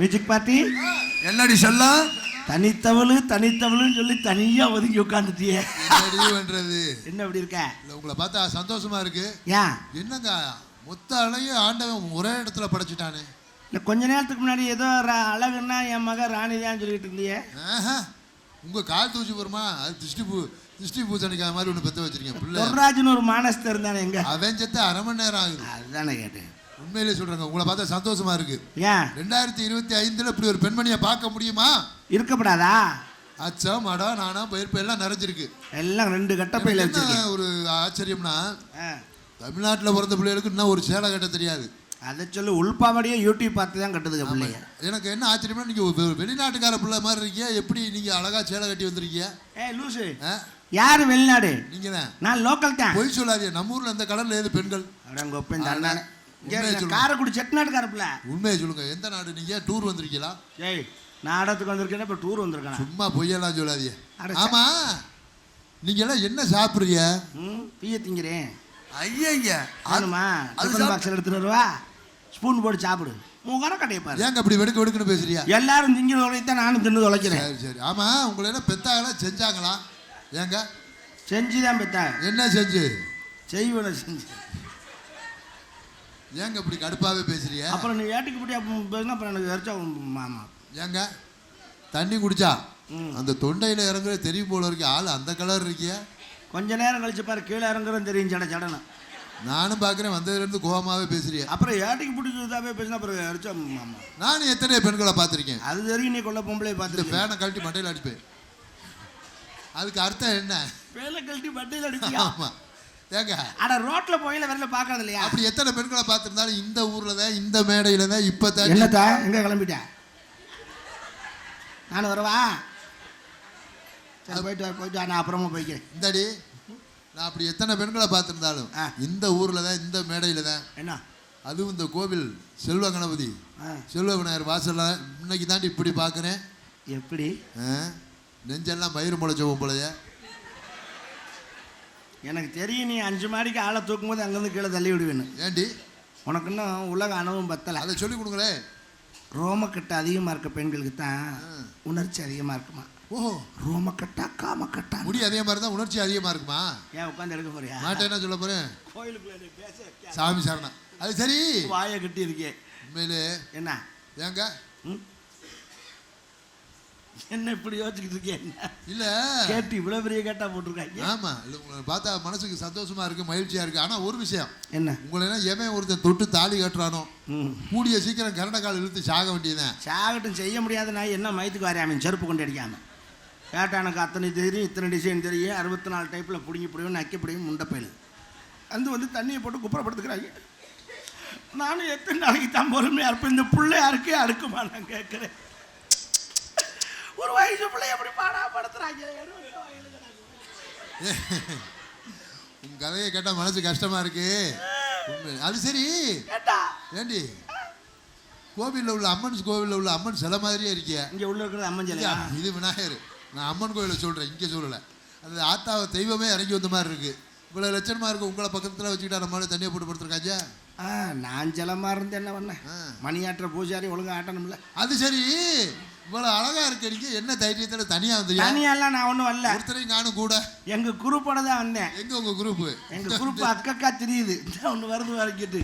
Music party என்னடி செல்லம் தனித்தவளு தனித்தவளுன்னு சொல்லி தனியா ஒதுங்கி உட்காந்துட்டியே பண்றது? என்ன இப்படி இருக்க? இல்ல உங்களை பார்த்தா சந்தோஷமா இருக்கு. ஏன் என்னங்க மொத்த அழகையும் ஆண்டவன் ஒரே இடத்துல படைச்சிட்டானே. இல்லை கொஞ்ச நேரத்துக்கு முன்னாடி ஏதோ அழகுன்னா என் மக ராணி தான் சொல்லிட்டு இருந்தியே. ஆஹா. உங்க கால் தூசி போருமா? அது திருஷ்டி பூ திருஷ்டி பூசணிக்காய் மாதிரி ஒன்று பெற்று வச்சிருக்கேன் பிள்ளை. ஒரு மானஸ்தர் இருந்தானே எங்க? அவன் செத்து அரை மணி நேரம் ஆகுது. அதுதானே கேட்டேன். உண்மையிலே சொல்றேங்க உங்களை பார்த்தா சந்தோஷமா இருக்கு. ஏன்? ரெண்டாயிரத்தி இருபத்தி ஐந்துல இப்படி ஒரு பெண்மணியை பார்க்க முடியுமா? இருக்கப்படாதா? அச்சா மடம் நானா பயிர்ப்பு எல்லாம் நிறைஞ்சிருக்கு. எல்லாம் ரெண்டு கட்டப்பையில் என்ன ஒரு ஆச்சரியம்னா தமிழ்நாட்டில் பிறந்த பிள்ளைகளுக்கு இன்னும் ஒரு சேலை கட்ட தெரியாது. அதை சொல்லு உள்பாவடியே யூடியூப் பார்த்து தான் கட்டுதுங்க பிள்ளைங்க எனக்கு என்ன ஆச்சரியம்னா நீங்க ஒரு வெளிநாட்டுக்கார பிள்ளை மாதிரி இருக்கீங்க. எப்படி நீங்க அழகா சேலை கட்டி வந்திருக்கீங்க? ஏய் லூசு? யாரு வெளிநாடு? நீங்க தான் நான் லோக்கல் தான். பொய் சொல்லாதீங்க. நம்ம ஊர்ல இந்த கடல்ல ஏது பெண்கள்? அடங்க காரைக்குடி செட்டிநாட்டுக்கார பிள்ளை உண்மையை சொல்லுங்க. எந்த நாடு நீங்க? டூர் வந்திருக்கீங்களா? ஏய் நான் இடத்துக்கு வந்திருக்கேன் இப்போ டூர் வந்திருக்கேன் சும்மா பொய்யெல்லாம் சொல்லாதீங்க. ஆமா நீங்க எல்லாம் என்ன சாப்பிடுறீங்க? பீய திங்கிறேன். ஐயா ஆனுமா அது டிஃபன் பாக்ஸில் எடுத்துட்டு வருவா? ஸ்பூன் போட்டு சாப்பிடு. முகர கடையை பாரு. ஏங்க அப்படி வெடுக்க வெடுக்குன்னு பேசுறியா எல்லாரும் திங்கிறது உழைத்தான் நானும் தின்னு தொலைக்கிறேன். சரி சரி. ஆமா உங்களை என்ன பெத்தாங்களா? செஞ்சாங்களா? ஏங்க? செஞ்சு தான் பெத்தாங்க. என்ன செஞ்சு? செய்வன செஞ்சு. ஏங்க இப்படி கடுப்பாவே பேசுறிய அப்புறம் நீ போட்டி அப்போ பேசுனா அப்புறம் எனக்கு வரைச்சா மாமா. ஏங்க தண்ணி குடிச்சா. அந்த தொண்டையில இறங்குற தெரியும் போல இருக்கு. ஆள் அந்த கலர் இருக்கிய. கொஞ்ச நேரம் கழிச்சு பாரு கீழே இறங்குறதும் தெரியும் சட சடனு. நானும் பார்க்குறேன் வந்ததுல இருந்து கோவமாவே பேசுறிய அப்புறம் ஏட்டுக்கு பிடிச்சதாவே பேசினா அப்புறம் வரைச்சா மாமா. நானும் எத்தனை பெண்களை பார்த்துருக்கேன். அது வரைக்கும் நீ கொள்ள பொம்பளை பார்த்துருக்கேன். ஃபேனை கழட்டி மண்டையில் அடிப்பேன். அதுக்கு அர்த்தம் என்ன? வேலை கழட்டி பட்டையில் அடிச்சியா ஆமா. ஏங்க? அட ரோட்ல போயில வரல பாக்குறது இல்லையா? அப்படி எத்தனை பெண்களை பார்த்துருந்தாலும் இந்த ஊர்ல தான் இந்த மேடையில தான் இப்போ தான் என்னத்தா எங்க கிளம்பிட்ட? நான் வரவா? சரி போயிட்டு போயிட்டு நான் அப்புறமா போய்க்கிறேன். இந்தாடி நான் அப்படி எத்தனை பெண்களை பார்த்துருந்தாலும். இந்த ஊர்ல தான் இந்த மேடையில தான். என்ன? அதுவும் இந்த கோவில் செல்வ கணபதி. செல்வ விநாயகர் வாசல்ல இன்னைக்கு தாண்டி இப்படி பார்க்குறேன். எப்படி? நெஞ்செல்லாம் மயிறு முளைச்சவும் போலயே. எனக்கு தெரியும் நீ அஞ்சு மாடிக்கு ஆளை தூக்கும் போது அங்கேருந்து கீழே தள்ளி விடுவேன்னு ஏண்டி? உனக்கு இன்னும் உலக அனுபவம் பத்தலை. அதை சொல்லி கொடுங்களே. ரோமக்கட்டு அதிகமாக இருக்க பெண்களுக்கு தான் உணர்ச்சி அதிகமாக இருக்குமா? ஓஹோ. ரோமக்கட்டா காமக்கட்டா? முடி அதிகமாக இருந்தால் உணர்ச்சி அதிகமாக இருக்குமா? ஏன் உட்காந்து எடுக்க போறியா? மாட்டேன் என்ன சொல்ல போறேன்? கோயிலுக்குள்ள பேச. சாமி சரணம். அது சரி. வாயை கட்டி இருக்கே. உண்மையிலே. என்ன? ஏங்க? ம்? என்ன இப்படி யோசிச்சுக்கிட்டு இருக்கேன் இல்ல. கேட்டு இவ்வளவு பெரிய கேட்டா போட்டிருக்காங்க. ஆமா. இல்ல பார்த்தா மனசுக்கு சந்தோஷமா இருக்கு மகிழ்ச்சியா இருக்கு. ஆனா ஒரு விஷயம். என்ன? உங்களை எல்லாம் எவன் ஒருத்தன் தொட்டு தாலி கட்டுறானோ கூடிய சீக்கிரம் கரண்ட கால் இழுத்து சாக வேண்டியதுதான்? சாகட்டும் செய்ய முடியாத நான் என்ன மயத்துக்கு வரையாமன் செருப்பு கொண்டு அடிக்காம? கேட்டா எனக்கு அத்தனை தெரியும் இத்தனை டிசைன் தெரியும். அறுபத்தி நாலு டைப்பில் பிடுங்கி பிடிவும் நக்கி பிடிவும் முண்டை பயிலுது வந்து வந்து தண்ணியை போட்டு குப்புறப்படுத்துக்கிறாங்க நானும் எத்தனை நாளைக்கு தான் பொறுமையாக இருப்பேன்? இந்த பிள்ளை யாருக்கே அடுக்குமா நான் கேட்குறேன். ஒரு வயசு பிள்ளை எப்படி பாடா படுத்துறாங்க உங்க கதையை கேட்டா மனசு கஷ்டமா இருக்கு. அது சரி. ஏண்டி? கோவில்ல உள்ள அம்மன் கோவில்ல உள்ள அம்மன் சிலை மாதிரியே இருக்கிய. இங்கே உள்ள இருக்கிறது அம்மன் சிலையா இது விநாயகர். நான் அம்மன் கோயிலை சொல்றேன் இங்க சொல்லல. அந்த ஆத்தாவை தெய்வமே இறங்கி வந்த மாதிரி இருக்கு. இவ்வளவு லட்சணமா இருக்கு உங்களை பக்கத்துல வச்சுக்கிட்டா நம்மளால தண்ணியை போட்டு படுத்துருக்காங்க. ஆ நான் ஜலமாக இருந்து என்ன பண்ணேன்? ஆ. மணியாட்டுற பூஜாரி ஒழுங்கா ஆட்டணும்ல. அது சரி. இவ்வளவு அழகா இருக்கீங்க என்ன தைரியத்துல தனியா வந்தீங்க தனியெல்லாம் நான் ஒன்றும் வரல ஒருத்தரையும் காணும் கூட. எங்க குரூப்போட தான் வந்தேன். எங்க உங்க குரூப் எங்க குரூப் அக்கக்கா தெரியுது. ஒன்று வருது வரைக்கிட்டு